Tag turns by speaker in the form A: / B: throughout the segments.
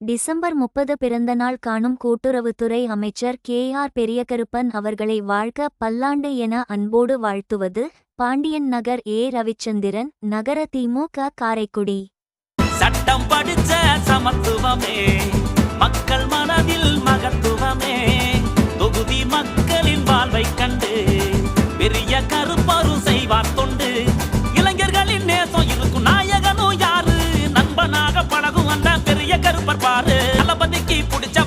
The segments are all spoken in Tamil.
A: டிசம்பர் முப்பது பிறந்தநாள் காணும் கூட்டுறவுத்துறை அமைச்சர் கே ஆர் பெரியகருப்பன் அவர்களை வாழ்க பல்லாண்டு என அன்போடு வாழ்த்துவது பாண்டியன் நகர் ஏ ரவிச்சந்திரன் நகர திமுக காரைக்குடி.
B: சட்டம் படிச்ச சமத்துவமே மக்கள் மனதில் மகத்துவமே தொகுதி மக்களின் வாழ்வை கண்டு பெரிய கருப்பரு செய்வார் தொண்டு பெரிய பாரு தளபதிக்கு பிடிச்சவரே தாய்மை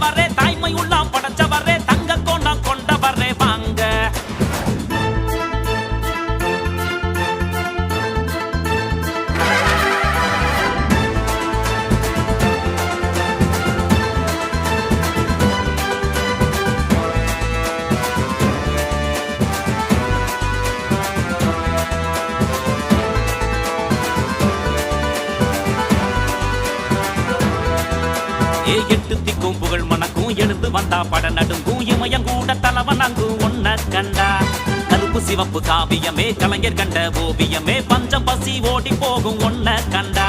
B: ஏ எட்டு திக்கும் புகழ் மணக்கும். எழுந்து வந்தா பட நடுங்கும். இமயம் கூட தலைவன் அங்கு ஒன்ன கண்டா. கருப்பு சிவப்பு காவியமே கலைஞர் கண்ட ஓவியமே பஞ்சம் பசி ஓடி போகும் ஒன்ன கண்டா.